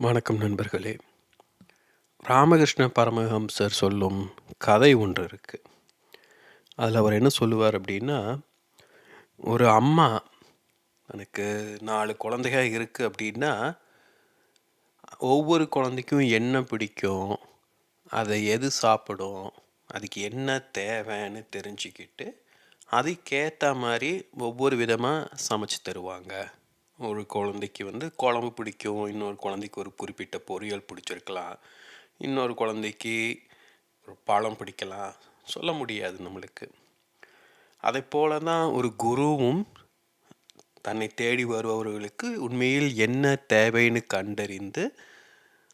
வணக்கம் நண்பர்களே. ராமகிருஷ்ண பரமஹம்சர் சொல்லும் கதை ஒன்று இருக்குது அதில் அவர் என்ன சொல்லுவார் அப்படின்னா ஒரு அம்மா எனக்கு நாலு குழந்தைக இருக்குது அப்படின்னா ஒவ்வொரு குழந்தைக்கும் என்ன பிடிக்கும் அதை எது சாப்பிடும் அதுக்கு என்ன தேவைன்னு தெரிஞ்சுக்கிட்டு அதுக்கேற்ற மாதிரி ஒவ்வொரு விதமாக சமைச்சு தருவாங்க. ஒரு குழந்தைக்கு வந்து குழம்பு பிடிக்கும் இன்னொரு குழந்தைக்கு ஒரு குறிப்பிட்ட பொரியல் பிடிச்சிருக்கலாம் இன்னொரு குழந்தைக்கு ஒரு பழம் பிடிக்கலாம் சொல்ல முடியாது நம்மளுக்கு. அதை போல தான் ஒரு குருவும் தன்னை தேடி வருபவர்களுக்கு உண்மையில் என்ன தேவைன்னு கண்டறிந்து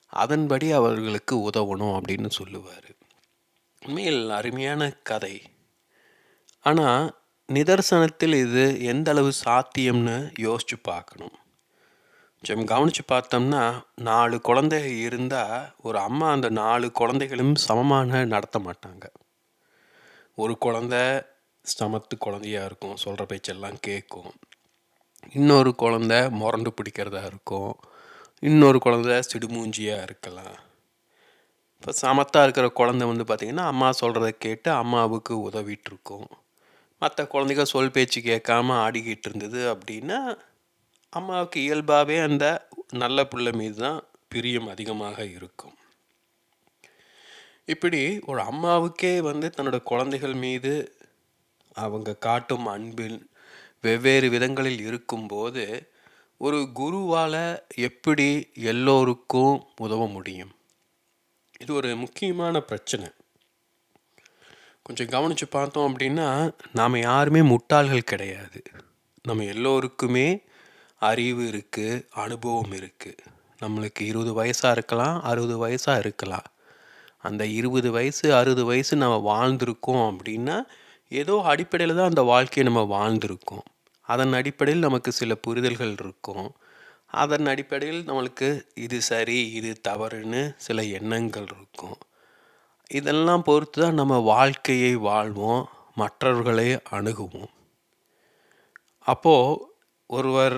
அதன்படி அவர்களுக்கு உதவணும் அப்படின்னு சொல்லுவார். உண்மையில் அருமையான கதை. ஆனால் நிதர்சனத்தில் இது எந்த அளவு சாத்தியம்னு யோசிச்சு பார்க்கணும். கொஞ்சம் கவனித்து பார்த்தோம்னா நாலு குழந்தை இருந்தால் ஒரு அம்மா அந்த நாலு குழந்தைகளும் சமமான நடத்த மாட்டாங்க. ஒரு குழந்த சமத்து குழந்தையா இருக்கும் சொல்கிற பேச்செல்லாம் கேட்கும். இன்னொரு குழந்த முரண்டு பிடிக்கிறதா இருக்கும். இன்னொரு குழந்த சிடுமூஞ்சியாக இருக்கலாம். இப்போ சமத்தாக இருக்கிற குழந்தை வந்து பார்த்திங்கன்னா அம்மா சொல்கிறத கேட்டு அம்மாவுக்கு உதவிட்டு இருக்கும். மற்ற குழந்தைங்க சொல் பேச்சு கேட்காம ஆடிக்கிட்டு இருந்தது அப்படின்னா அம்மாவுக்கு இயல்பாகவே அந்த நல்ல பிள்ளை மீது தான் பிரியம் அதிகமாக இருக்கும். இப்படி ஒரு அம்மாவுக்கே வந்து தன்னோட குழந்தைகள் மீது அவங்க காட்டும் அன்பில் வெவ்வேறு விதங்களில் இருக்கும்போது ஒரு குருவால் எப்படி எல்லோருக்கும் உதவ முடியும்? இது ஒரு முக்கியமான பிரச்சனை. கொஞ்சம் கவனித்து பார்த்தோம் அப்படின்னா நாம் யாருமே முட்டாள்கள் கிடையாது. நம்ம எல்லோருக்குமே அறிவு இருக்குது அனுபவம் இருக்குது நம்மளுக்கு இருபது வயசாக இருக்கலாம் அறுபது வயசாக இருக்கலாம். அந்த இருபது வயசு அறுபது வயசு நம்ம வாழ்ந்திருக்கோம் அப்படின்னா ஏதோ அடிப்படையில் தான் அந்த வாழ்க்கையை நம்ம வாழ்ந்திருக்கோம். அதன் அடிப்படையில் நமக்கு சில புரிதல்கள் இருக்கும். அதன் அடிப்படையில் நம்மளுக்கு இது சரி இது தவறுன்னு சில எண்ணங்கள் இருக்கும். இதெல்லாம் பொறுத்து தான் நம்ம வாழ்க்கையை வாழ்வோம் மற்றவர்களை அணுகுவோம். அப்போது ஒருவர்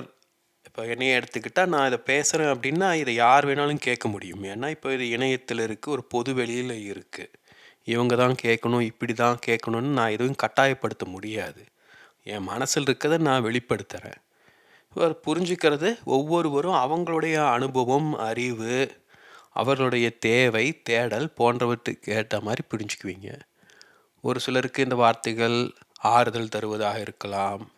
இப்போ என்னையை எடுத்துக்கிட்டால் நான் இதை பேசுகிறேன் அப்படின்னா இதை யார் வேணாலும் கேட்க முடியும். ஏன்னா இப்போ இது இணையத்தில் இருக்குது ஒரு பொது வெளியில் இருக்குது இவங்க தான் கேட்கணும் இப்படி தான் கேட்கணும்னு நான் எதுவும் கட்டாயப்படுத்த முடியாது. என் மனசில் இருக்கிறத நான் வெளிப்படுத்துகிறேன் இவர் புரிஞ்சுக்கிறது ஒவ்வொருவரும் அவங்களுடைய அனுபவம் அறிவு அவர்களுடைய தேவை தேடல் போன்றவற்றுக்கு ஏற்ற மாதிரி புரிஞ்சுக்குவீங்க. ஒரு சிலருக்கு இந்த வார்த்தைகள் ஆறுதல் தருவதாக இருக்கலாம்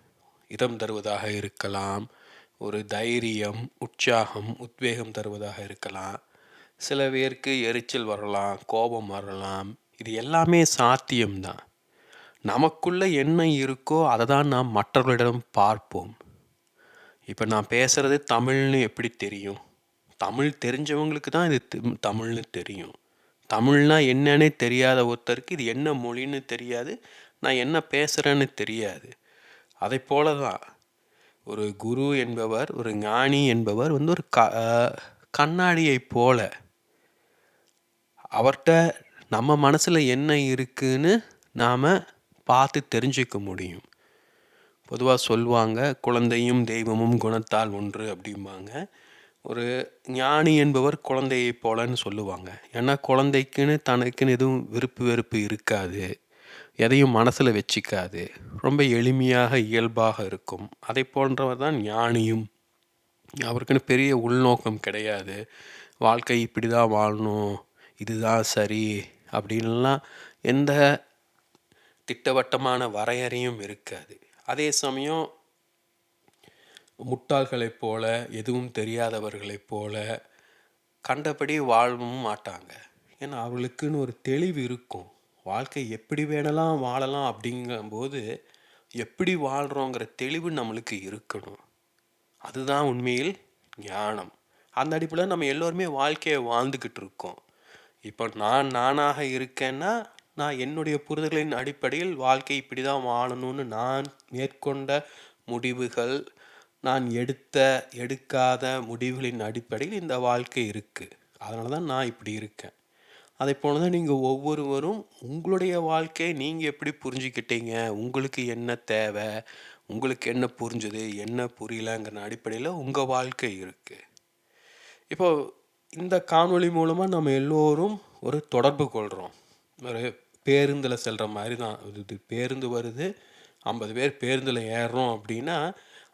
இதம் தருவதாக இருக்கலாம் ஒரு தைரியம் உற்சாகம் உத்வேகம் தருவதாக இருக்கலாம். சில பேருக்கு எரிச்சல் வரலாம் கோபம் வரலாம் இது எல்லாமே சாத்தியம்தான். நமக்குள்ள என்ன இருக்கோ அதை தான் நாம் மற்றவர்களிடம் பார்ப்போம். இப்போ நான் பேசுகிறது தமிழ்னு எப்படி தெரியும்? தமிழ் தெரிஞ்சவங்களுக்கு தான் இது தமிழ்னு தெரியும். தமிழ்னா என்னன்னே தெரியாத ஒருத்தருக்கு இது என்ன மொழின்னு தெரியாது நான் என்ன பேசுகிறேன்னு தெரியாது. அதை போல தான் ஒரு குரு என்பவர் ஒரு ஞானி என்பவர் வந்து ஒரு க கண்ணாடியை போல. அவர்கிட்ட நம்ம மனசில் என்ன இருக்குன்னு நாம் பார்த்து தெரிஞ்சுக்க முடியும். பொதுவாக சொல்லுவாங்க குழந்தையும் தெய்வமும் குணத்தால் ஒன்று அப்படிம்பாங்க. ஒரு ஞானி என்பவர் குழந்தையை போலன்னு சொல்லுவாங்க. ஏன்னா குழந்தைக்குன்னு தனக்குன்னு எதுவும் விருப்பு வெறுப்பு இருக்காது. எதையும் மனசில் வச்சிக்காது. ரொம்ப எளிமையாக இயல்பாக இருக்கும். அதை போன்றவர் தான் ஞானியும். அவருக்குன்னு பெரிய உள்நோக்கம் கிடையாது. வாழ்க்கை இப்படி தான் வாழணும். இதுதான் சரி. அப்படின்லாம் எந்த திட்டவட்டமான வரையறையும் இருக்காது. அதே சமயம் முட்டாள்களைப் போல எதுவும் தெரியாதவர்களைப் போல கண்டபடி வாழவும் மாட்டாங்க. ஏன்னா அவளுக்குன்னு ஒரு தெளிவு இருக்கும். வாழ்க்கை எப்படி வேணலாம் வாழலாம் அப்படிங்கும்போது எப்படி வாழ்கிறோங்கிற தெளிவு நம்மளுக்கு இருக்கணும். அதுதான் உண்மையில் ஞானம். அந்த அடிப்படையில் நம்ம எல்லோருமே வாழ்க்கையை வாழ்ந்துக்கிட்டு இருக்கோம். இப்போ நான் நானாக இருக்கேன்னா நான் என்னுடைய புரிதல்களின் அடிப்படையில் வாழ்க்கை இப்படி தான் வாழணும்னு நான் மேற்கொண்ட முடிவுகள் நான் எடுத்த எடுக்காத முடிவுகளின் அடிப்படையில் இந்த வாழ்க்கை இருக்குது அதனால தான் நான் இப்படி இருக்கேன். அதை போல தான் நீங்கள் ஒவ்வொருவரும் உங்களுடைய வாழ்க்கையை நீங்கள் எப்படி புரிஞ்சுக்கிட்டீங்க? உங்களுக்கு என்ன தேவை? உங்களுக்கு என்ன புரிஞ்சுது? என்ன புரியலங்கிற அடிப்படையில் உங்கள் வாழ்க்கை இருக்குது இப்போ இந்த காணொளி மூலமாக நம்ம எல்லோரும் ஒரு தொடர்பு கொள்கிறோம் ஒரு பேருந்தில் செல்கிற மாதிரி தான். இது பேருந்து வருது. 50 பேர் பேருந்தில் ஏறுறோம் அப்படின்னா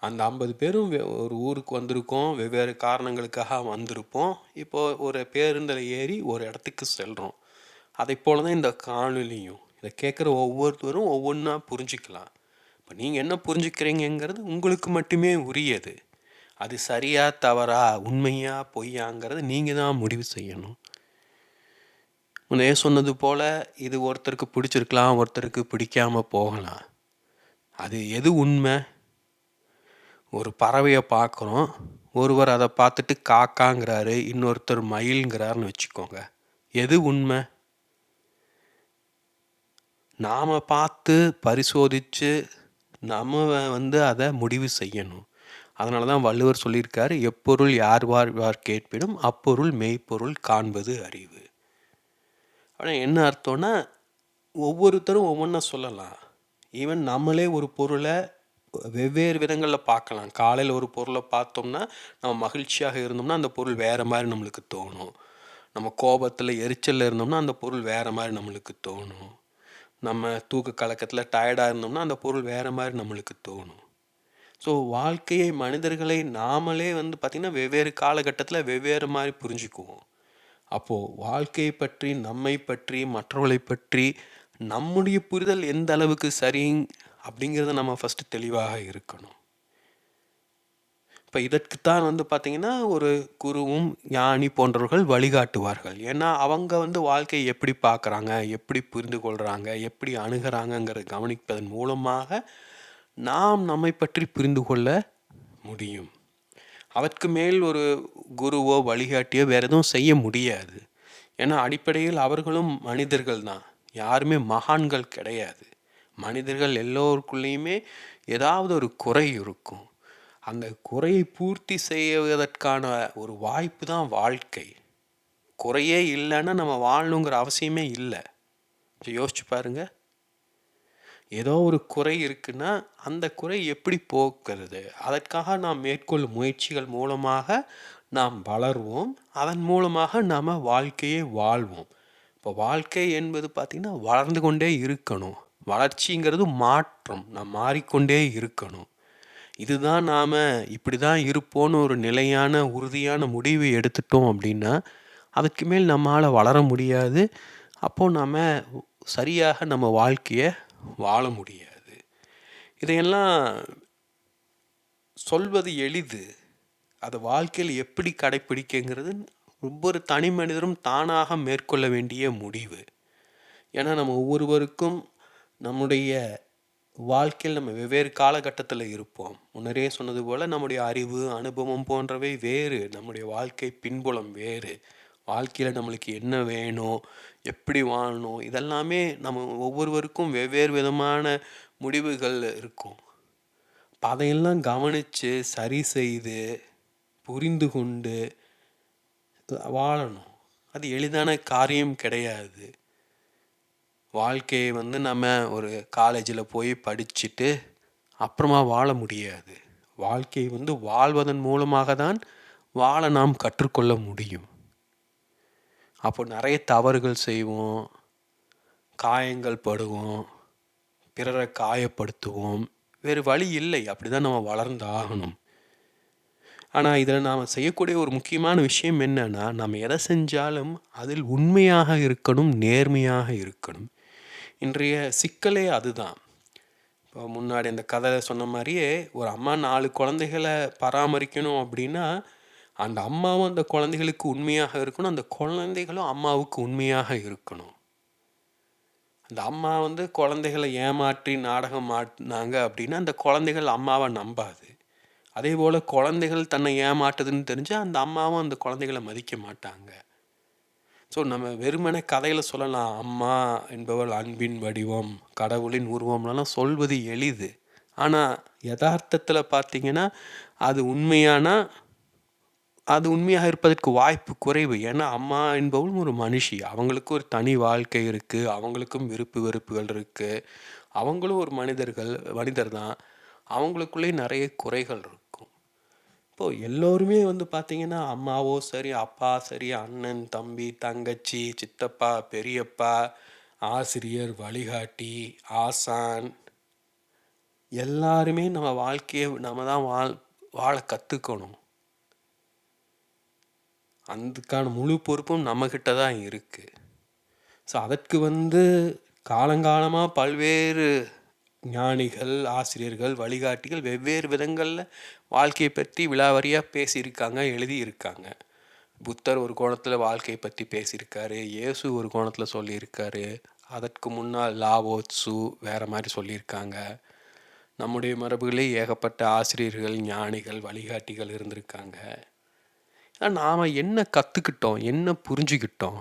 அந்த 50 பேரும் வெ ஒரு ஊருக்கு வந்திருக்கோம். வெவ்வேறு காரணங்களுக்காக வந்திருப்போம். இப்போது ஒரு பேருந்தில் ஏறி ஒரு இடத்துக்கு செல்கிறோம் அதைப் போல தான் இந்த காணொலியும் இதை கேட்குற ஒவ்வொருத்தரும் ஒவ்வொன்றா புரிஞ்சுக்கலாம். இப்போ நீங்கள் என்ன புரிஞ்சுக்கிறீங்கங்கிறது உங்களுக்கு மட்டுமே உரியது. அது சரியா, தவறா, உண்மையா, பொய்யாங்கிறத நீங்கள் தான் முடிவு செய்யணும். முன்னே சொன்னது போல் இது ஒருத்தருக்கு பிடிச்சிருக்கலாம், ஒருத்தருக்கு பிடிக்காமல் போகலாம். அது எது உண்மை? ஒரு பறவையை பார்க்குறோம். ஒருவர் அதை பார்த்துட்டு காக்காங்கிறாரு, இன்னொருத்தர் மயில்ங்கிறாருன்னு வச்சுக்கோங்க. எது உண்மை? நாம் பார்த்து பரிசோதிச்சு, நம்ம வந்து அதை முடிவு செய்யணும். அதனால தான் வள்ளுவர் சொல்லியிருக்காரு, "எப்பொருள் யார் வார் கேட்பினும், அப்பொருள் மெய்ப்பொருள் காண்பது அறிவு." ஆனால் என்ன அர்த்தம்னா, ஒவ்வொருத்தரும் ஒவ்வொன்றா சொல்லலாம். ஈவன் நம்மளே ஒரு பொருளை வெவ்வேறு விதங்களில் பார்க்கலாம். காலையில் ஒரு பொருளை பார்த்தோம்னா, நம்ம மகிழ்ச்சியாக இருந்தோம்னா, அந்த பொருள் வேறு மாதிரி நம்மளுக்கு தோணும். நம்ம கோபத்தில் எரிச்சலில் இருந்தோம்னா, அந்த பொருள் வேறு மாதிரி நம்மளுக்கு தோணும். நம்ம தூக்க கலக்கத்தில் டயர்டாக இருந்தோம்னா, அந்த பொருள் வேறு மாதிரி நம்மளுக்கு தோணும். ஸோ வாழ்க்கையை, மனிதர்களை நாமளே வந்து பார்த்திங்கன்னா வெவ்வேறு காலகட்டத்தில் வெவ்வேறு மாதிரி புரிஞ்சுக்குவோம். அப்போது வாழ்க்கையை பற்றி, நம்மை பற்றி, மற்றவர்களை பற்றி நம்முடைய புரிதல் எந்த அளவுக்கு சரி அப்படிங்கிறத நம்ம ஃபர்ஸ்ட்டு தெளிவாக இருக்கணும். இப்போ இதற்குத்தான் வந்து பார்த்தீங்கன்னா, ஒரு குருவும், ஞானி போன்றவர்கள் வழிகாட்டுவார்கள். ஏன்னா, அவங்க வந்து வாழ்க்கையை எப்படி பார்க்குறாங்க, எப்படி புரிந்து கொள்கிறாங்க எப்படி அணுகிறாங்கங்கிறத கவனிப்பதன் மூலமாக, நாம் நம்மை பற்றி புரிந்து கொள்ள முடியும். அதற்கு மேல் ஒரு குருவோ, வழிகாட்டியோ வேறு எதுவும் செய்ய முடியாது. ஏன்னா, அடிப்படையில் அவர்களும் மனிதர்கள் தான். யாருமே மகான்கள் கிடையாது. மனிதர்கள் எல்லோருக்குள்ளேயுமே ஏதாவது ஒரு குறை இருக்கும். அந்த குறையை பூர்த்தி செய்வதற்கான ஒரு வாய்ப்பு தான் வாழ்க்கை. குறையே இல்லைன்னா நம்ம வாழணுங்கிற அவசியமே இல்லை யோசிச்சு பாருங்க. ஏதோ ஒரு குறை இருக்குன்னா, அந்த குறை எப்படி போக்குறது? அதற்காக நாம் மேற்கொள்ளும் முயற்சிகள் மூலமாக நாம் வளர்வோம். அதன் மூலமாக நாம் வாழ்க்கையை வாழ்வோம். இப்போ வாழ்க்கை என்பது பார்த்திங்கன்னா வளர்ந்து கொண்டே இருக்கணும். வளர்ச்சிங்கிறது மாற்றம். நாம் மாறிக்கொண்டே இருக்கணும். இதுதான் நாம் இப்படி தான் இருப்போன்னு ஒரு நிலையான, உறுதியான முடிவு எடுத்துட்டோம் அப்படின்னா, அதுக்கு மேல் நம்மளால் வளர முடியாது. அப்போது நாம் சரியாக நம்ம வாழ்க்கையை வாழ முடியாது. இதையெல்லாம் சொல்வது எளிது. அதை வாழ்க்கையில் எப்படி கடைப்பிடிக்கங்கிறது ஒவ்வொரு தனி மனிதரும் தானாக மேற்கொள்ள வேண்டிய முடிவு. ஏன்னா, நம்ம ஒவ்வொருவருக்கும் நம்முடைய வாழ்க்கையில் நம்ம வெவ்வேறு காலகட்டத்தில் இருப்போம். முன்னரே சொன்னது போல் நம்முடைய அறிவு, அனுபவம் போன்றவை வேறு. நம்முடைய வாழ்க்கை பின்புலம் வேறு. வாழ்க்கையில் நம்மளுக்கு என்ன வேணும்? எப்படி வாழணும்? இதெல்லாமே நம்ம ஒவ்வொருவருக்கும் வெவ்வேறு விதமான முடிவுகள் இருக்கும். அதையெல்லாம் கவனிச்சு, சரி செய்து, புரிந்து கொண்டு வாழணும். அது எளிதான காரியம் கிடையாது. வாழ்க்கையை வந்து நம்ம ஒரு காலேஜில் போய் படிச்சுட்டு, அப்புறமா வாழ முடியாது. வாழ்க்கையை வந்து வாழ்வதன் மூலமாக தான் வாழ நாம் கற்றுக்கொள்ள முடியும். அப்போ நிறைய தவறுகள் செய்வோம். காயங்கள் படுவோம். பிறரை காயப்படுத்துவோம். வேறு வழி இல்லை. அப்படி தான் நம்ம வளர்ந்தாகணும். ஆனால் இதில் நாம் செய்யக்கூடிய ஒரு முக்கியமான விஷயம் என்னன்னா, நம்ம எதை செஞ்சாலும் அதில் உண்மையாக இருக்கணும், நேர்மையாக இருக்கணும். இன்றைய சிக்கலே அதுதான். இப்போ முன்னாடி அந்த கதையில சொன்ன மாதிரியே ஒரு அம்மா நாலு குழந்தைகளை பராமரிக்கணும் அப்படின்னா, அந்த அம்மாவும் அந்த குழந்தைகளுக்கு உண்மையாக இருக்கணும். அந்த குழந்தைகளும் அம்மாவுக்கு உண்மையாக இருக்கணும். அந்த அம்மா வந்து குழந்தைகளை ஏமாற்றி நாடகம் ஆடுனாங்க அப்படின்னா, அந்த குழந்தைகள் அம்மாவை நம்பாது. அதே போல் குழந்தைகள் தன்னை ஏமாற்றுதுன்னு தெரிஞ்சால் அந்த அம்மாவும் அந்த குழந்தைகளை மதிக்க மாட்டாங்க. ஸோ நம்ம வெறுமனே கதையில் சொல்லலாம். அம்மா என்பவள் அன்பின் வடிவம், கடவுளின் உருவம்லாம் சொல்வது எளிது. ஆனால் யதார்த்தத்தில் பார்த்தீங்கன்னா, அது உண்மையானா, அது உண்மையாக இருப்பதற்கு வாய்ப்பு குறைவு. ஏன்னா, அம்மா என்பவளும் ஒரு மனுஷி. அவங்களுக்கும் ஒரு தனி வாழ்க்கை இருக்குது அவங்களுக்கும் விருப்பு வெறுப்புகள் இருக்குது அவங்களும் ஒரு மனிதர்கள் மனிதர் தான். அவங்களுக்குள்ளேயும் நிறைய குறைகள் இருக்கும். இப்போது எல்லோருமே வந்து பார்த்திங்கன்னா அம்மாவோ சரி அப்பா சரி அண்ணன் தம்பி தங்கச்சி சித்தப்பா பெரியப்பா ஆசிரியர் வழிகாட்டி ஆசான் எல்லாருமே நம்ம வாழ்க்கையை நம்ம தான் வாழ் வாழ கற்றுக்கணும் அதுக்கான முழு பொறுப்பும் நம்மக்கிட்ட தான் இருக்குது ஸோ அதற்கு வந்து காலங்காலமாக பல்வேறு ஞானிகள் ஆசிரியர்கள் வழிகாட்டிகள் வெவ்வேறு விதங்களில் வாழ்க்கையை பற்றி விழாவரியாக பேசியிருக்காங்க எழுதியிருக்காங்க. புத்தர் ஒரு கோணத்தில் வாழ்க்கையை பற்றி பேசியிருக்காரு இயேசு ஒரு கோணத்தில் சொல்லியிருக்காரு அதற்கு முன்னால் லாவோத்சு வேறு மாதிரி சொல்லியிருக்காங்க. நம்முடைய மரபுகளே ஏகப்பட்ட ஆசிரியர்கள் ஞானிகள் வழிகாட்டிகள் இருந்திருக்காங்க. நாம் என்ன கற்றுக்கிட்டோம் என்ன புரிஞ்சுக்கிட்டோம்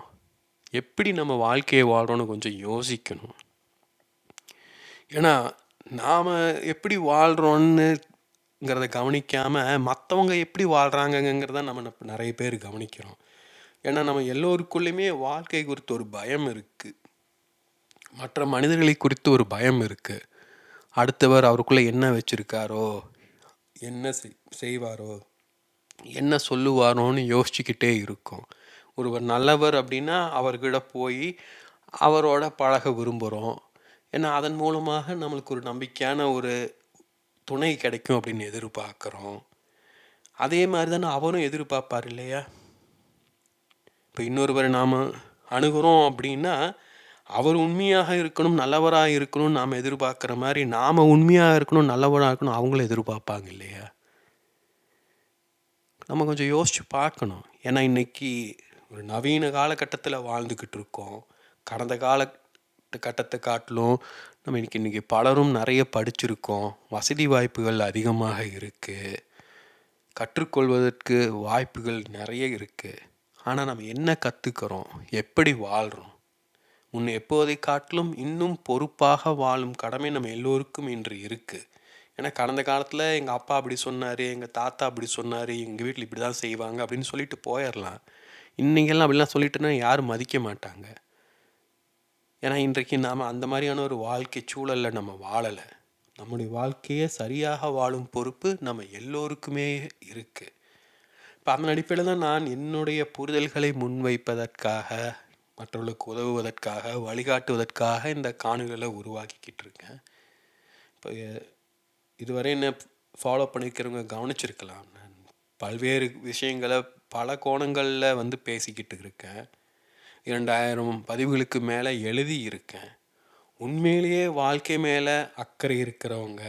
எப்படி நம்ம வாழ்க்கையை வாழ்கிறோன்னு கொஞ்சம் யோசிக்கணும். ஏன்னா நாம் எப்படி வாழ்கிறோன்னு ங்கிறத கவனிக்காமல் மற்றவங்க எப்படி வாழ்கிறாங்கங்கிறத நம்ம நிறைய பேர் கவனிக்கிறோம். ஏன்னா நம்ம எல்லோருக்குள்ளேயுமே வாழ்க்கை குறித்து ஒரு பயம் இருக்குது மற்ற மனிதர்களை குறித்து ஒரு பயம் இருக்குது அடுத்தவர் அவருக்குள்ளே என்ன வச்சுருக்காரோ என்ன செய்வாரோ என்ன சொல்லுவாரோன்னு யோசிச்சுக்கிட்டே இருக்கும். ஒருவர் நல்லவர் அப்படின்னா அவர்கிட்ட போய் அவரோட பழக விரும்புகிறோம் ஏன்னா அதன் மூலமாக நம்மளுக்கு ஒரு நம்பிக்கையான ஒரு துணை கிடைக்கும் அப்படின்னு எதிர்பார்க்குறோம். அதே மாதிரி தானே அவரும் எதிர்பார்ப்பார் இல்லையா? இப்போ இன்னொருவர் நாம் அணுகிறோம் அப்படின்னா அவர் உண்மையாக இருக்கணும் நல்லவராக இருக்கணும் நாம் எதிர்பார்க்குற மாதிரி நாம் உண்மையாக இருக்கணும் நல்லவராக இருக்கணும் அவங்களும் எதிர்பார்ப்பாங்க இல்லையா? நம்ம கொஞ்சம் யோசித்து பார்க்கணும். ஏன்னா இன்றைக்கி ஒரு நவீன காலகட்டத்தில் வாழ்ந்துக்கிட்டு இருக்கோம். கடந்த கால கட்டத்தை காட்டிலும் நம்ம இன்றைக்கி இன்றைக்கி பலரும் நிறைய படிச்சிருக்கோம். வசதி வாய்ப்புகள் அதிகமாக இருக்குது கற்றுக்கொள்வதற்கு வாய்ப்புகள் நிறைய இருக்குது ஆனால் நம்ம என்ன கற்றுக்கிறோம் எப்படி வாழ்கிறோம் முன் எப்போதை காட்டிலும் இன்னும் பொறுப்பாக வாழும் கடமை நம்ம எல்லோருக்கும் இன்று இருக்குது ஏன்னா கடந்த காலத்தில் எங்கள் அப்பா அப்படி சொன்னார் எங்கள் தாத்தா அப்படி சொன்னார் எங்கள் வீட்டில் இப்படி தான் செய்வாங்க அப்படின்னு சொல்லிட்டு போயிடலாம் இன்றைக்கெல்லாம் அப்படிலாம் சொல்லிட்டுனா யாரும் மதிக்க மாட்டாங்க. ஏன்னா இன்றைக்கு நாம் அந்த மாதிரியான ஒரு வாழ்க்கை சூழலில் நம்ம வாழலை. நம்முடைய வாழ்க்கையை சரியாக வாழும் பொறுப்பு நம்ம எல்லோருக்குமே இருக்குது இப்போ அந்த அடிப்படையில் தான் நான் என்னுடைய புரிதல்களை முன்வைப்பதற்காக மற்றவர்களுக்கு உதவுவதற்காக வழிகாட்டுவதற்காக இந்த காணொலிகளை உருவாக்கிக்கிட்டு இருக்கேன். இப்போ இதுவரை என்ன ஃபாலோ பண்ணிக்கிறவங்க கவனிச்சிருக்கலாம். நான் பல்வேறு விஷயங்களை பல கோணங்களில் வந்து பேசிக்கிட்டு இருக்கேன். இரண்டாயிரம் பதிவுகளுக்கு மேலே எழுதி இருக்கேன் உண்மையிலேயே வாழ்க்கை மேலே அக்கறை இருக்கிறவங்க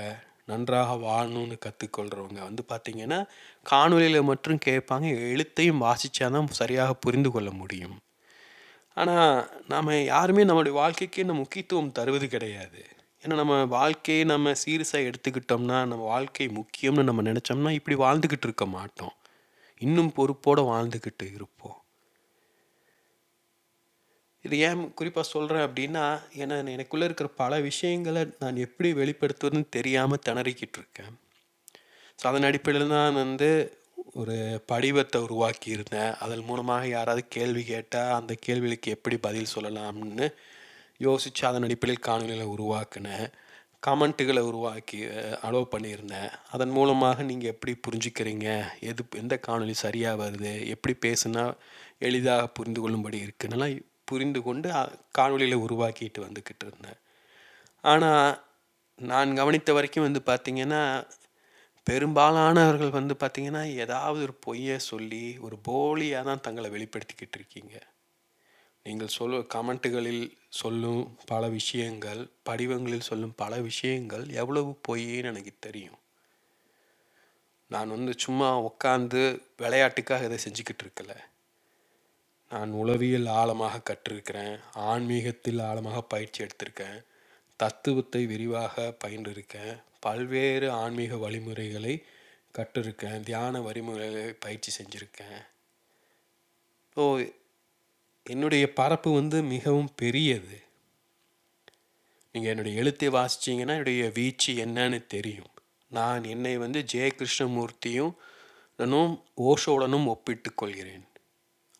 நன்றாக வாழணும்னு கற்றுக்கொள்கிறவங்க வந்து பார்த்திங்கன்னா காணொலியில் மட்டும் கேட்பாங்க எழுத்தையும் வாசித்தா தான் சரியாக புரிந்து கொள்ள முடியும். ஆனால் நாம் யாருமே நம்மளுடைய வாழ்க்கைக்கு இந்த முக்கியத்துவம் தருவது கிடையாது. ஏன்னா நம்ம வாழ்க்கையை நம்ம சீரியஸாக எடுத்துக்கிட்டோம்னா நம்ம வாழ்க்கை முக்கியம்னு நம்ம நினச்சோம்னா இப்படி வாழ்ந்துக்கிட்டு இருக்க மாட்டோம். இன்னும் பொறுப்போடு வாழ்ந்துக்கிட்டு இருப்போம். இது ஏன் குறிப்பாக சொல்கிறேன் அப்படின்னா ஏன்னா எனக்குள்ளே இருக்கிற பல விஷயங்களை நான் எப்படி வெளிப்படுத்துவதுன்னு தெரியாமல் திணறிக்கிட்டு இருக்கேன். ஸோ அதன் அடிப்படையில் தான் வந்து ஒரு படிவத்தை உருவாக்கியிருந்தேன். அதன் மூலமாக யாராவது கேள்வி கேட்டால் அந்த கேள்விகளுக்கு எப்படி பதில் சொல்லலாம்னு யோசித்து அதன் அடிப்படையில் காணொலிகளை உருவாக்கினேன். கமெண்ட்டுகளை உருவாக்கி அலோவ் பண்ணியிருந்தேன். அதன் மூலமாக நீங்கள் எப்படி புரிஞ்சுக்கிறீங்க? எது எந்த காணொலி சரியாக வருது? எப்படி பேசுனா எளிதாக புரிந்து கொள்ளும்படி இருக்குன்னெல்லாம் புரிந்து கொண்டு காணொலியில் உருவாக்கிட்டு வந்துக்கிட்டு இருந்தேன். ஆனால் நான் கவனித்த வரைக்கும் வந்து பார்த்திங்கன்னா பெரும்பாலானவர்கள் வந்து பார்த்திங்கன்னா ஏதாவது ஒரு பொய்யை சொல்லி ஒரு போலியாக தான் தங்களை வெளிப்படுத்திக்கிட்டு இருக்கீங்க. நீங்கள் சொல் கமெண்ட்டுகளில் சொல்லும் பல விஷயங்கள் படிவங்களில் சொல்லும் பல விஷயங்கள் எவ்வளவு பொய்ன்னு எனக்கு தெரியும். நான் வந்து சும்மா உட்காந்து விளையாட்டுக்காக இதை செஞ்சுக்கிட்டு இருக்கல. நான் உளவியல் ஆழமாக கற்றிருக்கிறேன் ஆன்மீகத்தில் ஆழமாக பயிற்சி எடுத்திருக்கேன் தத்துவத்தை விரிவாக பயின்றிருக்கேன் பல்வேறு ஆன்மீக வழிமுறைகளை கற்றிருக்கேன் தியான வழிமுறைகளை பயிற்சி செஞ்சுருக்கேன். ஸோ என்னுடைய பரப்பு வந்து மிகவும் பெரியது. நீங்கள் என்னுடைய எழுத்தை வாசிச்சிங்கன்னா என்னுடைய வீச்சு என்னன்னு தெரியும். நான் என்னை வந்து ஜெய கிருஷ்ணமூர்த்தியும் ஓஷோடனும் ஒப்பிட்டு கொள்கிறேன்.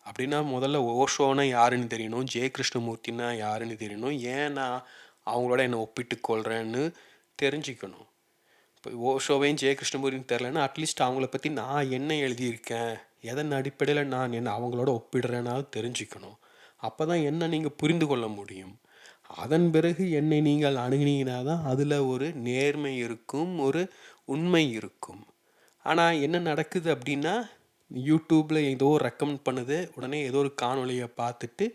அப்படின்னா முதல்ல ஓஷோனா யாருன்னு தெரியணும் ஜெய கிருஷ்ணமூர்த்தினா யாருன்னு தெரியணும். ஏன் நான் அவங்களோட என்னை ஒப்பிட்டு கொள்கிறேன்னு தெரிஞ்சுக்கணும். இப்போ ஓஷோவையும் ஜெய கிருஷ்ணமூர்த்தின்னு தெரிலன்னா அட்லீஸ்ட் அவங்கள பற்றி நான் என்ன எழுதியிருக்கேன் எதன் அடிப்படையில் நான் என்ன அவங்களோட ஒப்பிடுறேனாலும் தெரிஞ்சுக்கணும். அப்போ தான் என்ன நீங்கள் புரிந்து கொள்ள முடியும். அதன் பிறகு என்னை நீங்கள் அணுகினீங்கன்னா தான் அதில் ஒரு நேர்மை இருக்கும் ஒரு உண்மை இருக்கும். ஆனால் என்ன நடக்குது அப்படின்னா யூடியூப்பில் ஏதோ ரெக்கமெண்ட் பண்ணுது. உடனே ஏதோ ஒரு காணொலியை பார்த்துட்டு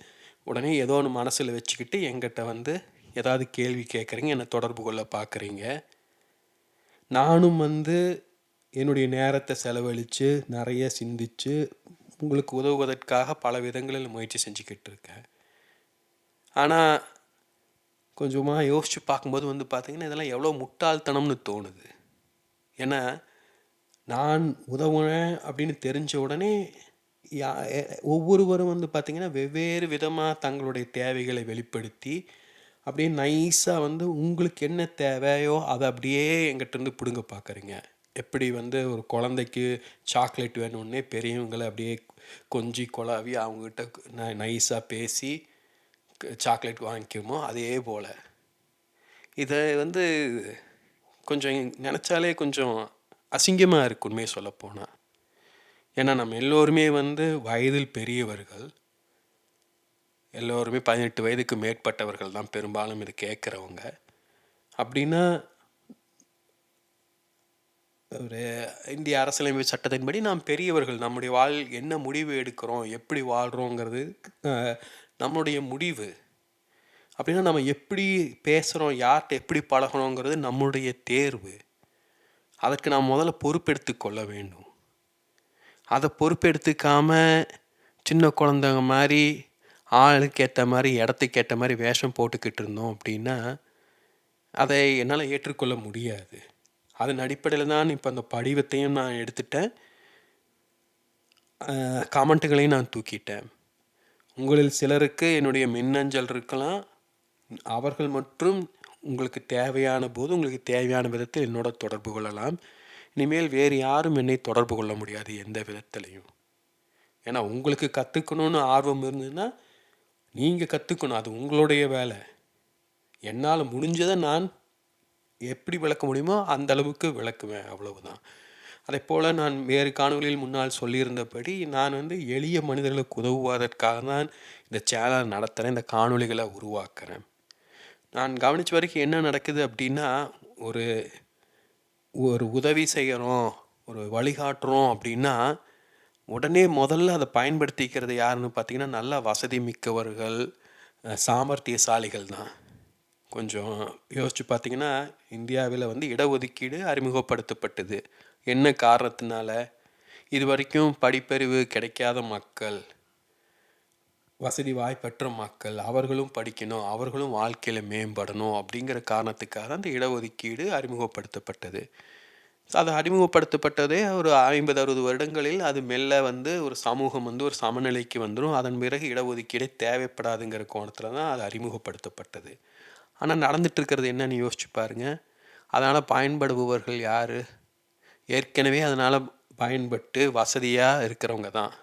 உடனே ஏதோ ஒன்று மனசில் வச்சுக்கிட்டு எங்கிட்ட வந்து ஏதாவது கேள்வி கேட்குறீங்க என்னை தொடர்பு கொள்ள பார்க்குறீங்க நானும் வந்து என்னுடைய நேரத்தை செலவழித்து நிறைய சிந்தித்து உங்களுக்கு உதவுவதற்காக பல விதங்களில் முயற்சி செஞ்சுக்கிட்டு இருக்கேன். ஆனால் கொஞ்சமாக யோசித்து பார்க்கும்போது வந்து பார்த்திங்கன்னா இதெல்லாம் எவ்வளோ முட்டாள்தனம்னு தோணுது. ஏன்னா நான் உதவுனேன் அப்படின்னு தெரிஞ்ச உடனே யா ஒவ்வொருவரும் வந்து பார்த்திங்கன்னா வெவ்வேறு விதமாக தங்களுடைய தேவைகளை வெளிப்படுத்தி அப்படியே நைஸாக வந்து உங்களுக்கு என்ன தேவையோ அதை அப்படியே எங்கிட்டேருந்து பிடுங்க பார்க்குறீங்க எப்படி வந்து ஒரு குழந்தைக்கு சாக்லேட் வேணும்னே பெரியவங்களை அப்படியே கொஞ்சி குழாவி அவங்கக்கிட்ட ந நைஸாக பேசி சாக்லேட் வாங்கிக்குமோ அதே போல். இதை வந்து கொஞ்சம் நினச்சாலே கொஞ்சம் அசிங்கமாக இருக்கு உண்மையை சொல்லப்போனால் ஏன்னா நம்ம எல்லோருமே வந்து வயதில் பெரியவர்கள். எல்லோருமே பதினெட்டு வயதுக்கு மேற்பட்டவர்கள் தான் பெரும்பாலும் இது கேட்குறவங்க. அப்படின்னா ஒரு இந்திய அரசியலமைப்பு சட்டத்தின்படி நாம் பெரியவர்கள் நம்முடைய வாழ் என்ன முடிவு எடுக்கிறோம் எப்படி வாழ்கிறோங்கிறது நம்மளுடைய முடிவு. அப்படின்னா நம்ம எப்படி பேசுகிறோம் யார்கிட்ட எப்படி பழகணுங்கிறது நம்முடைய தேர்வு. அதற்கு நாம் முதல்ல பொறுப்பெடுத்து கொள்ள வேண்டும். அதை பொறுப்பெடுத்துக்காமல் சின்ன குழந்தைங்க மாதிரி ஆளுக்கு ஏற்ற மாதிரி இடத்துக்கு ஏற்ற மாதிரி வேஷம் போட்டுக்கிட்டு இருந்தோம் அப்படின்னா அதை என்னால் ஏற்றுக்கொள்ள முடியாது. அதன் அடிப்படையில் தான் இப்போ அந்த படிவத்தையும் நான் எடுத்துட்டேன். காமெண்ட்டுகளையும் நான் தூக்கிட்டேன். உங்களில் சிலருக்கு என்னுடைய மின்னஞ்சல் இருக்கலாம். அவர்கள் மற்றும் உங்களுக்கு தேவையான போது உங்களுக்கு தேவையான விதத்தில் என்னோட தொடர்பு கொள்ளலாம். இனிமேல் வேறு யாரும் என்னை தொடர்பு கொள்ள முடியாது எந்த விதத்துலையும். ஏன்னா உங்களுக்கு கற்றுக்கணுன்னு ஆர்வம் இருந்ததுன்னா நீங்கள் கற்றுக்கணும் அது உங்களுடைய வேலை. என்னால் முடிஞ்சதை நான் எப்படி விளக்க முடியுமோ அந்த அளவுக்கு விளக்குவேன். அவ்வளவுதான். அதே போல் நான் வேறு காணொலியில் முன்னால் சொல்லியிருந்தபடி நான் வந்து எளிய மனிதர்களுக்கு உதவுவதற்காக தான் இந்த சேனல் நடத்துகிறேன் இந்த காணொலிகளை உருவாக்குறேன். நான் கவனித்த வரைக்கும் என்ன நடக்குது அப்படின்னா ஒரு ஒரு உதவி செய்கிறோம் ஒரு வழிகாட்டுறோம் அப்படின்னா உடனே முதல்ல அதை பயன்படுத்திக்கிறது யாருன்னு பார்த்தீங்கன்னா நல்ல வசதி மிக்கவர்கள் சாமர்த்தியசாலிகள் தான். கொஞ்சம் யோசித்து பார்த்தீங்கன்னா இந்தியாவில் வந்து இடஒதுக்கீடு அறிமுகப்படுத்தப்பட்டது. என்ன காரணத்தினால? இது வரைக்கும் படிப்பறிவு கிடைக்காத மக்கள் வசதி வாய்ப்பற்ற மக்கள் அவர்களும் படிக்கணும் அவர்களும் வாழ்க்கையில் மேம்படணும் அப்படிங்கிற காரணத்துக்காக அந்த இடஒதுக்கீடு அறிமுகப்படுத்தப்பட்டது. அது அறிமுகப்படுத்தப்பட்டதே ஒரு ஐம்பது அறுபது வருடங்களில் அது மெல்ல வந்து ஒரு சமூகம் வந்து ஒரு சமநிலைக்கு வந்துடும் அதன் பிறகு இடஒதுக்கீடே தேவைப்படாதுங்கிற கோணத்தில் தான் அது அறிமுகப்படுத்தப்பட்டது. ஆனால் நடந்துட்டுருக்கிறது என்னன்னு யோசிச்சு பாருங்கள் அதனால் பயன்படுபவர்கள் யார்? ஏற்கனவே அதனால் பயன்பட்டு வசதியாக இருக்கிறவங்க தான்.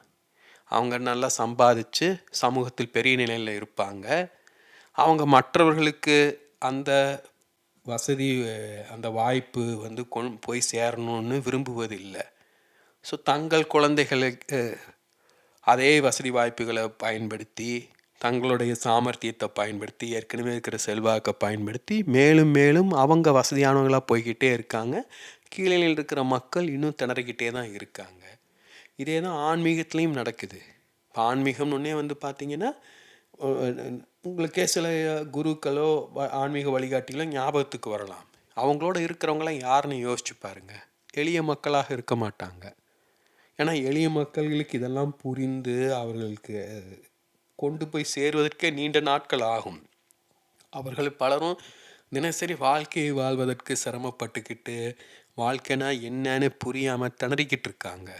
அவங்க நல்லா சம்பாதிச்சு சமூகத்தில் பெரிய நிலையில் இருப்பாங்க. அவங்க மற்றவர்களுக்கு அந்த வசதி அந்த வாய்ப்பு வந்து கொண் போய் சேரணும்னு விரும்புவதில்லை. ஸோ தங்கள் குழந்தைகளுக்கு அதே வசதி வாய்ப்புகளை பயன்படுத்தி தங்களுடைய சாமர்த்தியத்தை பயன்படுத்தி ஏற்கனவே இருக்கிற செல்வாக்கை பயன்படுத்தி மேலும் மேலும் அவங்க வசதியானவங்களாக போய்கிட்டே இருக்காங்க. கீழே இருக்கிற மக்கள் இன்னும் திணறிக்கிட்டே தான் இருக்காங்க. இதே தான் ஆன்மீகத்துலேயும் நடக்குது. இப்போ ஆன்மீகம்னு வந்து பார்த்திங்கன்னா உங்களுக்கே சில குருக்களோ ஆன்மீக வழிகாட்டிகளோ ஞாபகத்துக்கு வரலாம். அவங்களோட இருக்கிறவங்களாம் யாருன்னு யோசிச்சு பாருங்கள் எளிய மக்களாக இருக்க மாட்டாங்க. ஏன்னா எளிய மக்கள்களுக்கு இதெல்லாம் புரிந்து அவர்களுக்கு கொண்டு போய் சேருவதற்கே நீண்ட நாட்கள் ஆகும். அவர்கள் பலரும் தினசரி வாழ்க்கையை வாழ்வதற்கு சிரமப்பட்டுக்கிட்டு வாழ்க்கைனா என்னன்னு புரியாமல் திணறிக்கிட்டு இருக்காங்க.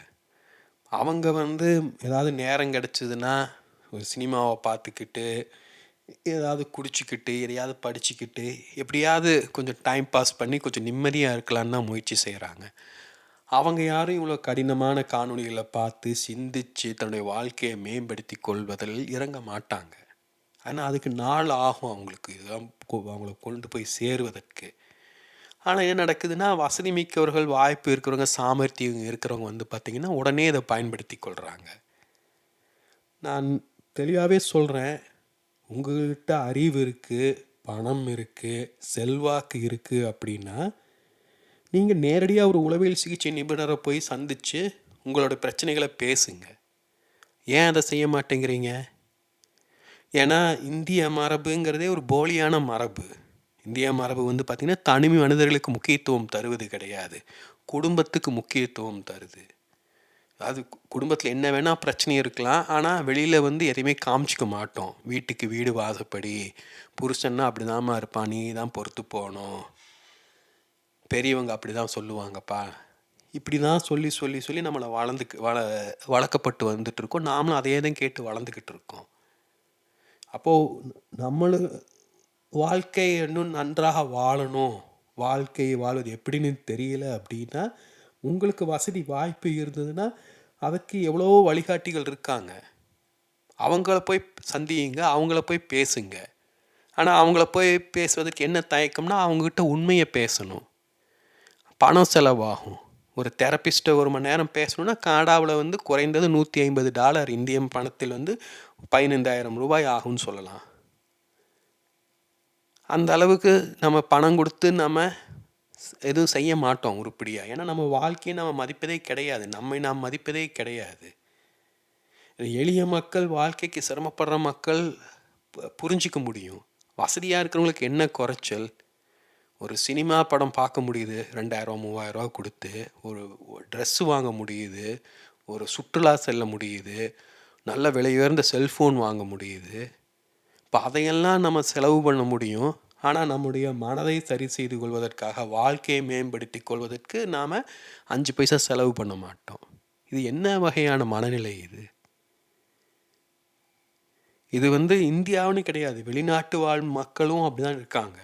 அவங்க வந்து ஏதாவது நேரம் கிடச்சிதுன்னா ஒரு சினிமாவை பார்த்துக்கிட்டு ஏதாவது குடிச்சிக்கிட்டு எதையாவது படிச்சுக்கிட்டு எப்படியாவது கொஞ்சம் டைம் பாஸ் பண்ணி கொஞ்சம் நிம்மதியாக இருக்கலான்னு தான் முயற்சி செய்கிறாங்க அவங்க யாரும் இவ்வளோ கடினமான காணொலிகளை பார்த்து சிந்தித்து தன்னுடைய வாழ்க்கையை மேம்படுத்தி கொள்வதில் இறங்க மாட்டாங்க. ஆனால் அதுக்கு நாள் ஆகும் அவங்களுக்கு. இதெல்லாம் அவங்கள கொண்டு போய் சேருவதற்கு. ஆனால் என்ன நடக்குதுன்னா வசதி மிக்கவர்கள் வாய்ப்பு இருக்கிறவங்க சாமர்த்தியம் இருக்கிறவங்க வந்து பார்த்திங்கன்னா உடனே இதை பயன்படுத்தி கொள்கிறாங்க நான் தெளிவாகவே சொல்கிறேன் உங்கள்கிட்ட அறிவு இருக்குது பணம் இருக்குது செல்வாக்கு இருக்குது அப்படின்னா நீங்கள் நேரடியாக ஒரு உளவியல் சிகிச்சை நிபுணரை போய் சந்தித்து உங்களோட பிரச்சனைகளை பேசுங்க. ஏன் அதை செய்ய மாட்டேங்கிறீங்க? ஏன்னா இந்திய மரபுங்கிறதே ஒரு போலியான மரபு. இந்திய மரபு வந்து பார்த்திங்கன்னா தனிமை மனிதர்களுக்கு முக்கியத்துவம் தருவது கிடையாது. குடும்பத்துக்கு முக்கியத்துவம் தருது. அது குடும்பத்தில் என்ன வேணால் பிரச்சனை இருக்கலாம். ஆனால் வெளியில் வந்து எதையுமே காமிச்சிக்க மாட்டோம். வீட்டுக்கு வீடு வாசப்படி புருஷன்னா அப்படி தாம்மா இருப்பான் நீ தான் பொறுத்து போகணும். பெரியவங்க அப்படி தான் சொல்லுவாங்கப்பா. இப்படி தான் சொல்லி சொல்லி சொல்லி நம்மளை வளர்ந்துக்கு வள வளர்க்கப்பட்டு வந்துட்டு இருக்கோம். நாமளும் அதே தான் கேட்டு வளர்ந்துக்கிட்டு இருக்கோம். அப்போது நம்மளும் வாழ்க்கை இன்னும் நன்றாக வாழணும். வாழ்க்கையை வாழ்வது எப்படின்னு தெரியல அப்படின்னா உங்களுக்கு வசதி வாய்ப்பு இருந்ததுன்னா அதுக்கு எவ்வளோ வழிகாட்டிகள் இருக்காங்க. அவங்கள போய் சந்தியுங்க அவங்கள போய் பேசுங்க. ஆனால் அவங்கள போய் பேசுவதற்கு என்ன தயக்கம்னா அவங்கக்கிட்ட உண்மையை பேசணும். பணம் செலவாகும். ஒரு தெரப்பிஸ்ட்டை ஒரு மணி நேரம் பேசணுன்னா கனடாவில் வந்து குறைந்தது நூற்றி ஐம்பது டாலர் இந்தியன் பணத்தில் வந்து பதினைந்தாயிரம் ரூபாய் ஆகும்னு சொல்லலாம். அந்த அளவுக்கு நம்ம பணம் கொடுத்து நம்ம எதுவும் செய்ய மாட்டோம் உருப்படியாக ஏன்னா நம்ம வாழ்க்கையை நம்ம மதிப்பதே கிடையாது. நம்மை நாம் மதிப்பதே கிடையாது. எளிய மக்கள் வாழ்க்கைக்கு சிரமப்படுற மக்கள் புரிஞ்சிக்க முடியும். வசதியாக இருக்கிறவங்களுக்கு என்ன குறைச்சல்? ஒரு சினிமா படம் பார்க்க முடியுது. ரெண்டாயிரம் மூவாயிரரூவா கொடுத்து ஒரு ட்ரெஸ்ஸு வாங்க முடியுது. ஒரு சுற்றுலா செல்ல முடியுது. நல்ல விலை உயர்ந்த செல்ஃபோன் வாங்க முடியுது. இப்போ அதையெல்லாம் நம்ம செலவு பண்ண முடியும். ஆனால் நம்முடைய மனதை சரி செய்து கொள்வதற்காக வாழ்க்கையை மேம்படுத்தி கொள்வதற்கு நாம் அஞ்சு பைசா செலவு பண்ண மாட்டோம். இது என்ன வகையான மனநிலை இது? இது வந்து இந்தியாவுன்னு கிடையாது. வெளிநாட்டு வாழ் மக்களும் அப்படிதான் இருக்காங்க.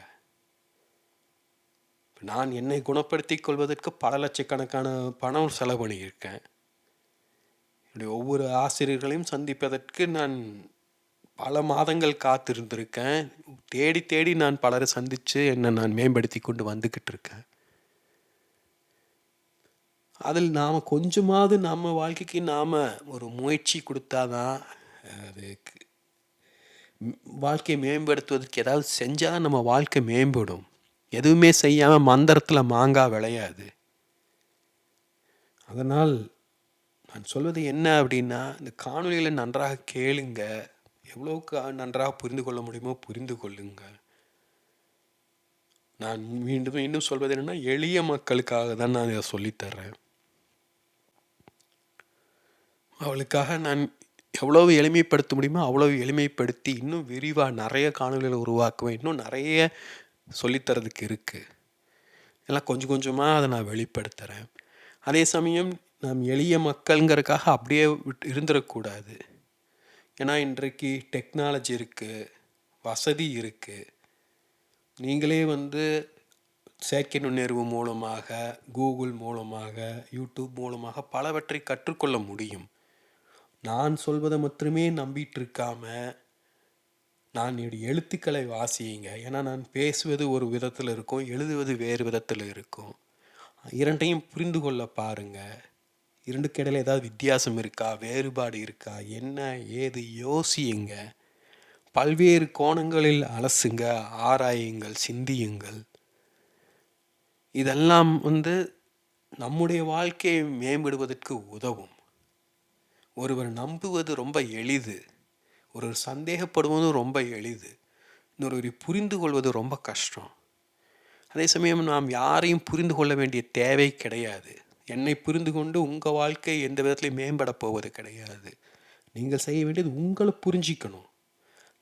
நான் என்னை குணப்படுத்தி கொள்வதற்கு பல லட்சக்கணக்கான பணம் செலவு பண்ணியிருக்கேன். என்னுடைய ஒவ்வொரு ஆசிரியர்களையும் சந்திப்பதற்கு நான் பல மாதங்கள் காத்திருந்திருக்கேன். தேடி தேடி நான் பலரை சந்தித்து என்னை நான் மேம்படுத்தி கொண்டு வந்துக்கிட்டு இருக்கேன். அதில் நாம் கொஞ்சமாவது நம்ம வாழ்க்கைக்கு நாம் ஒரு முயற்சி கொடுத்தாதான் அதுக்கு வாழ்க்கையை மேம்படுத்துவதற்கு ஏதாவது செஞ்சால் நம்ம வாழ்க்கை மேம்படும். எதுவுமே செய்யாமல் மந்திரத்தில் மாங்காய் விளையாது. அதனால் நான் சொல்வது என்ன அப்படின்னா இந்த காணொலிகளை நன்றாக கேளுங்கள் எவ்வளோக்கு நன்றாக புரிந்து கொள்ள முடியுமோ புரிந்து கொள்ளுங்கள். நான் மீண்டும் மீண்டும் சொல்வது என்னென்னா எளிய மக்களுக்காக தான் நான் இதை சொல்லித்தர்றேன் அவளுக்காக நான் எவ்வளவு எளிமைப்படுத்த முடியுமோ அவ்வளவு எளிமைப்படுத்தி இன்னும் விரிவாக நிறைய காணொலிகளை உருவாக்குவேன். இன்னும் நிறைய சொல்லித்தரதுக்கு இருக்குது எல்லாம் கொஞ்சம் கொஞ்சமாக அதை நான் வெளிப்படுத்துகிறேன் அதே சமயம் நாம் எளிய மக்களுங்கிறதுக்காக அப்படியே விட்டு இருந்துடக்கூடாது ஏன்னா இன்றைக்கு டெக்னாலஜி இருக்குது வசதி இருக்குது நீங்களே வந்து செயற்கை நுண்ணறிவு மூலமாக கூகுள் மூலமாக யூடியூப் மூலமாக பலவற்றை கற்றுக்கொள்ள முடியும். நான் சொல்வதை மட்டுமே நம்பிட்டு இருக்காம நான் என்னுடைய எழுத்துக்களை வாசியுங்க. ஏன்னா நான் பேசுவது ஒரு விதத்தில் இருக்கும் எழுதுவது வேறு விதத்தில் இருக்கும். இரண்டையும் புரிந்து கொள்ள பாருங்கள் இரண்டுக்கு இடையில ஏதாவது வித்தியாசம் இருக்கா? வேறுபாடு இருக்கா? என்ன? ஏது? யோசியுங்க. பல்வேறு கோணங்களில் அலசுங்க ஆராயுங்கள் சிந்தியுங்கள். இதெல்லாம் வந்து நம்முடைய வாழ்க்கையை மேம்படுவதற்கு உதவும். ஒருவர் நம்புவது ரொம்ப எளிது. ஒருவர் சந்தேகப்படுவதும் ரொம்ப எளிது. இன்னொருவரை புரிந்து கொள்வது ரொம்ப கஷ்டம். அதே சமயம் நாம் யாரையும் புரிந்து கொள்ள வேண்டிய தேவை கிடையாது. என்னை புரிந்து கொண்டு உங்கள் வாழ்க்கை எந்த விதத்துலையும் மேம்பட போவது கிடையாது. நீங்கள் செய்ய வேண்டியது உங்களை புரிஞ்சிக்கணும்.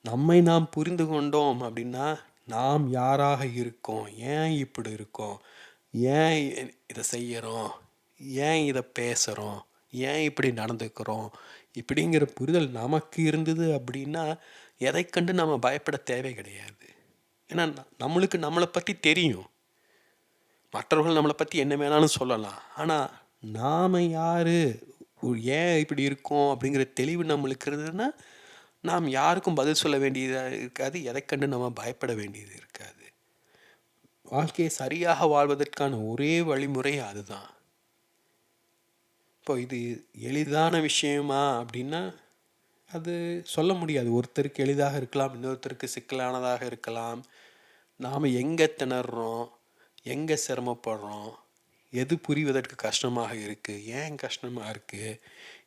நம்மை நாம் புரிந்து கொண்டோம் அப்படின்னா நாம் யாராக இருக்கோம்? ஏன் இப்படி இருக்கோம்? ஏன் இதை செய்கிறோம் ஏன் இதை பேசுகிறோம் ஏன் இப்படி நடந்துக்கிறோம்? இப்படிங்கிற புரிதல் நமக்கு இருந்தது அப்படின்னா எதை கண்டு நம்ம பயப்பட தேவை கிடையாது. ஏன்னா நம்மளுக்கு நம்மளை பற்றி தெரியும். மற்றவர்கள் நம்மளை பற்றி என்ன வேணாலும் சொல்லலாம். ஆனால் நாம் யார்? ஏன் இப்படி இருக்கோம்? அப்படிங்கிற தெளிவு நம்மளுக்கு இருந்ததுன்னா நாம் யாருக்கும் பதில் சொல்ல வேண்டியதாக இருக்காது. எதை கண்டு நம்ம பயப்பட வேண்டியது இருக்காது. வாழ்க்கையை சரியாக வாழ்வதற்கான ஒரே வழிமுறை அதுதான். இப்போ இது எளிதான விஷயமா அப்படின்னா அது சொல்ல முடியாது. ஒருத்தருக்கு எளிதாக இருக்கலாம் இன்னொருத்தருக்கு சிக்கலானதாக இருக்கலாம். நாம் எங்கே திணறோம்? எங்கே சிரமப்படுறோம்? எது புரிவதற்கு கஷ்டமாக இருக்குது ஏன் கஷ்டமாக இருக்குது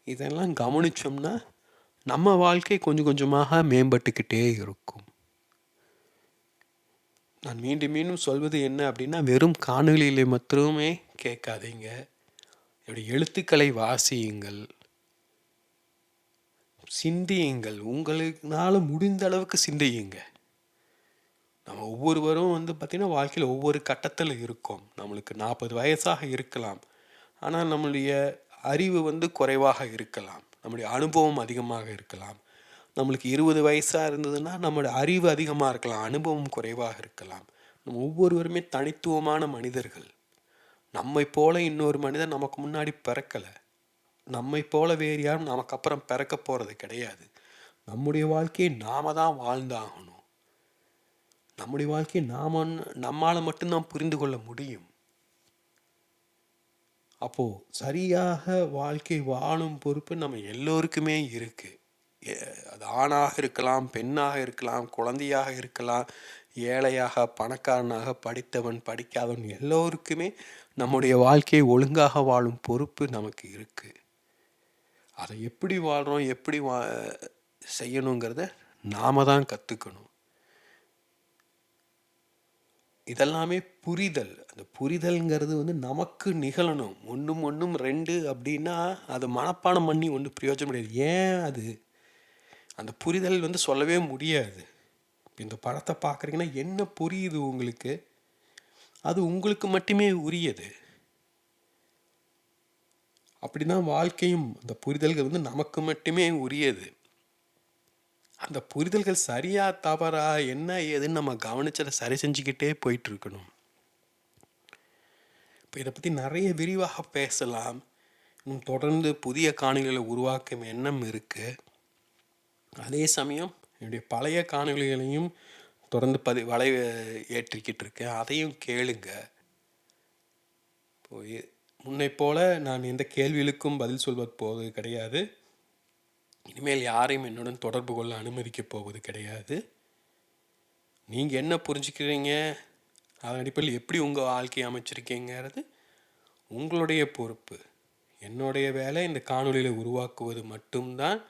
இதெல்லாம் கவனித்தோம்னா நம்ம வாழ்க்கை கொஞ்சம் கொஞ்சமாக மேம்பட்டுக்கிட்டே இருக்கும். நான் மீண்டும் மீண்டும் சொல்வது என்ன அப்படின்னா வெறும் காணொலியிலே மட்டுமே கேட்காதீங்க. என்னுடைய எழுத்துக்களை வாசியுங்கள். சிந்தியுங்கள். உங்களுக்குனால முடிந்த அளவுக்கு சிந்தியுங்க. நம்ம ஒவ்வொருவரும் வந்து பார்த்திங்கன்னா வாழ்க்கையில் ஒவ்வொரு கட்டத்தில் இருக்கோம். நம்மளுக்கு நாற்பது வயசாக இருக்கலாம். ஆனால் நம்மளுடைய அறிவு வந்து குறைவாக இருக்கலாம். நம்முடைய அனுபவம் அதிகமாக இருக்கலாம். நம்மளுக்கு இருபது வயசாக இருந்ததுன்னா நம்மளோட அறிவு அதிகமாக இருக்கலாம். அனுபவம் குறைவாக இருக்கலாம். நம்ம ஒவ்வொருவருமே தனித்துவமான மனிதர்கள். நம்மை போல இன்னொரு மனிதன் நமக்கு முன்னாடி பிறக்கலை. நம்மை போல வேறு யாரும் நமக்கு அப்புறம் பிறக்க போகிறது கிடையாது. நம்முடைய வாழ்க்கையை நாம தான் வாழ்ந்தாகணும். நம்முடைய வாழ்க்கையை நாம நம்மால் மட்டும்தான் புரிந்து கொள்ள முடியும். அப்போது சரியாக வாழ்க்கை வாழும் பொறுப்பு நம்ம எல்லோருக்குமே இருக்குது அது ஆணாக இருக்கலாம் பெண்ணாக இருக்கலாம் குழந்தையாக இருக்கலாம் ஏழையாக பணக்காரனாக படித்தவன் படிக்காதவன் எல்லோருக்குமே நம்முடைய வாழ்க்கையை ஒழுங்காக வாழும் பொறுப்பு நமக்கு இருக்குது அதை எப்படி வாழ்கிறோம் எப்படி வா செய்யணுங்கிறத நாம தான் கற்றுக்கணும் இதெல்லாமே புரிதல். அந்த புரிதல்ங்கிறது வந்து நமக்கு நிகழணும். ஒன்றும் ஒன்றும் ரெண்டு அப்படின்னா அது மனப்பாடம் பண்ணி ஒன்றும் பிரயோஜனம் முடியாது ஏன் அது? அந்த புரிதல் வந்து சொல்லவே முடியாது. இந்த படத்தை பார்க்குறீங்கன்னா என்ன புரியுது உங்களுக்கு? அது உங்களுக்கு மட்டுமே உரியது. அப்படிதான் வாழ்க்கையும். அந்த புரிதல்கள் வந்து நமக்கு மட்டுமே உரியது. அந்த புரிதல்கள் சரியா தவறா என்ன ஏதுன்னு நம்ம கவனிச்சதை சரி செஞ்சுக்கிட்டே போயிட்டு இருக்கணும் இப்போ இதை பற்றி நிறைய விரிவாக பேசலாம். இன்னும் தொடர்ந்து புதிய காணொலிகளை உருவாக்கும் எண்ணம் இருக்குது அதே சமயம் என்னுடைய பழைய காணொலிகளையும் தொடர்ந்து பதி வளை ஏற்றிக்கிட்டு இருக்கேன். அதையும் கேளுங்க. போய் முன்னை போல் நான் எந்த கேள்விகளுக்கும் பதில் சொல்வது போவது கிடையாது. இனிமேல் யாரையும் என்னுடன் தொடர்பு கொள்ள அனுமதிக்கப் போவது கிடையாது. நீங்கள் என்ன புரிஞ்சுக்கிறீங்க? அதன் அடிப்படையில் எப்படி உங்கள் வாழ்க்கையை அமைச்சிருக்கீங்கிறது உங்களுடைய பொறுப்பு. என்னுடைய வேலை இந்த காணொலியில் உருவாக்குவது மட்டும்தான்.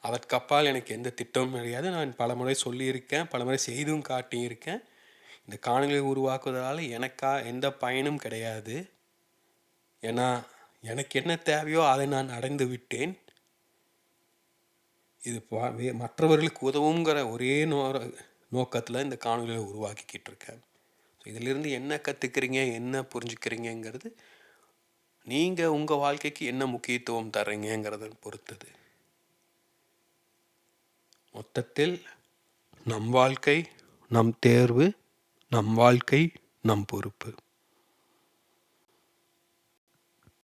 அதற்கப்பால் எனக்கு எந்த திட்டமும் கிடையாது. நான் பல முறை சொல்லியிருக்கேன் பல முறை செய்தும் காட்டியிருக்கேன். இந்த காணொலியை உருவாக்குவதால் எனக்கா எந்த பயனும் கிடையாது. ஏன்னா எனக்கு என்ன தேவையோ அதை நான் அடைந்து விட்டேன். இது மற்றவர்களுக்கு உதவுங்கிற ஒரே நோ நோக்கத்தில் இந்த காணொலியை உருவாக்கிக்கிட்டு இருக்கேன். ஸோ இதிலிருந்து என்ன கற்றுக்கிறீங்க என்ன புரிஞ்சுக்கிறீங்கிறது நீங்கள் உங்கள் வாழ்க்கைக்கு என்ன முக்கியத்துவம் தர்றீங்கிறத பொறுத்தது. மொத்தத்தில் நம் வாழ்க்கை நம் தேர்வு நம் வாழ்க்கை நம் பொறுப்பு.